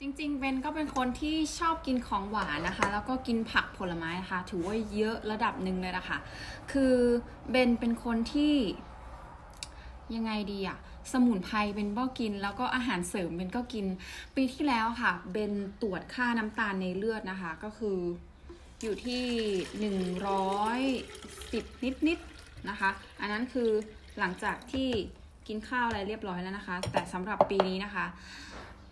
จริงๆเบนก็เป็นคนที่ชอบกินของหวานนะคะ แล้วก็กินผักผลไม้นะคะถือว่าเยอะระดับหนึ่งเลยนะคะ คือเบนเป็นคนที่ยังไงดีอะสมุนไพรเบนก็กิน แล้วก็อาหารเสริมเบนก็กิน ปีที่แล้วค่ะเบนตรวจค่าน้ำตาลในเลือดนะคะ ก็คืออยู่ที่หนึ่งร้อยสิบนิดๆนะคะ อันนั้นคือหลังจากที่กินข้าวอะไรเรียบร้อยแล้วนะคะ แต่สำหรับปีนี้นะคะ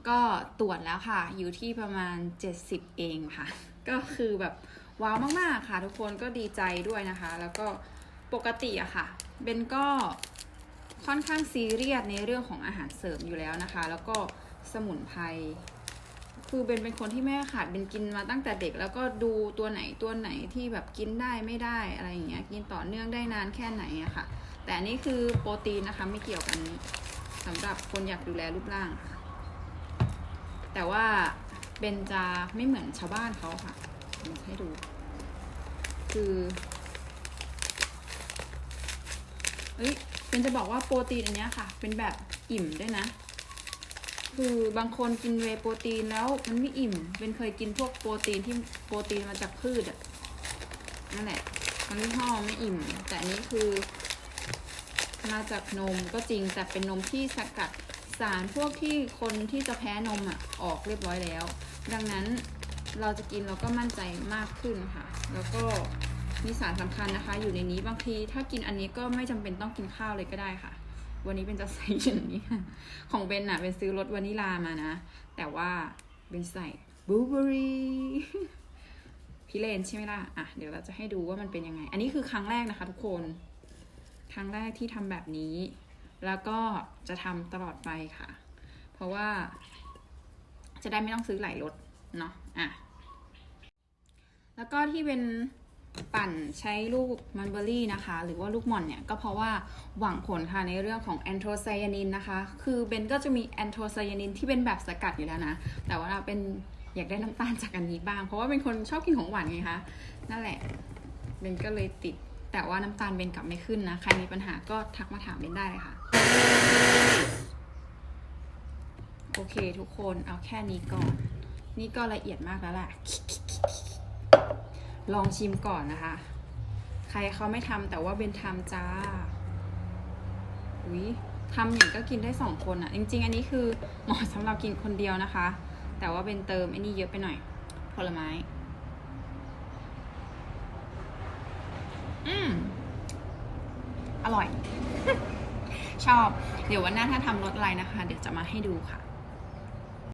ก็ตรวจแล้วค่ะ อยู่ที่ประมาณ 70 เองค่ะ ก็คือแบบว้าวมากๆค่ะ ทุกคนก็ดีใจด้วยนะคะ แล้วก็ปกติอะค่ะเบนก็ค่อนข้างซีเรียสในเรื่องของอาหารเสริมอยู่แล้วนะคะ แล้วก็สมุนไพรคือเบนเป็นคนที่ไม่ขาดเบนกินมาตั้งแต่เด็ก แล้วก็ดูตัวไหนตัวไหนที่แบบกินได้ไม่ได้อะไรอย่างเงี้ยกินต่อเนื่องได้นานแค่ไหนอะค่ะ แต่อันนี้คือโปรตีนนะคะไม่เกี่ยวกันสำหรับคนอยากดูแลรูปร่างค่ะ แต่ว่าเบนจะไม่เหมือนชาวบ้านเขาค่ะเดี๋ยวให้ดู คือเอ้ยเบนจะบอกว่าโปรตีนอันนี้ค่ะ เป็นแบบอิ่มด้วยนะ คือบางคนกินเวโปรตีนแล้วมันไม่อิ่มเบนเคยกินพวกโปรตีนที่โปรตีนมาจากพืชอะนั่นแหละมันยี่ห้อไม่อิ่ม แต่อันนี้คือ มาจากนมก็จริงแต่เป็นนมที่สกัดารพวกที่คนที่จะแพ้นมอะออกเรียบร้อยแล้ว ดังนั้นเราจะกินเราก็มั่นใจมากขึ้นค่ะ แล้วก็มีสารสำคัญนะคะ อยู่ในนี้บางทีถ้ากินอันนี้ก็ไม่จำเป็นต้องกินข้าวเลยก็ได้ค่ะ วันนี้เป็นจะใส่อย่างนี้ค่ะ ของเบนอะเป็นซื้อรสวานิลามานะ แต่ว่าเป็นใส่บลูเบอรี่พี่เลนใช่ไหมล่ะอะเดี๋ยวเราจะให้ดูว่ามันเป็นยังไง อันนี้คือครั้งแรกนะคะ ทุกคน ครั้งแรกที่ทำแบบนี้ แล้วก็จะทำตลอดไปค่ะ เพราะว่าจะได้ไม่ต้องซื้อหลายรถเนาะอะแล้วก็ที่เป็นปั่นใช้ลูกมันเบอรี่นะคะ หรือว่าลูกหม่อนเนี่ย ก็เพราะว่าหวังผลค่ะในเรื่องของแอนโทไซยานินนะคะ คือเบนก็จะมีแอนโทไซยานินที่เป็นแบบสกัดอยู่แล้วนะ แต่ว่าเราเป็นอยากได้น้ำตาลจากอันนี้บ้าง เพราะว่าเป็นคนชอบกินของหวานไงคะ นั่นแหละเบนก็เลยติด แต่ว่าน้ำตาลเบนกลับไม่ขึ้นนะ ใครมีปัญหาก็ทักมาถามเบนได้เลยค่ะ โอเคทุกคนเอาแค่นี้ก่อน นี่ก็ละเอียดมากแล้วแหละลองชิมก่อนนะคะ ใครเขาไม่ทำแต่ว่าเบนทำจ้าอุ้ยทำอย่างก็กินได้สองคนอะ่ะ จริง ๆ อันนี้คือเหมาะสำหรับกินคนเดียวนะคะ แต่ว่าเบนเติมไอ้นี่เยอะไปหน่อย ผลไม้ อืม อร่อย ชอบ เดี๋ยววันหน้าถ้าทำรถอะไรนะคะ เดี๋ยวจะมาให้ดูค่ะ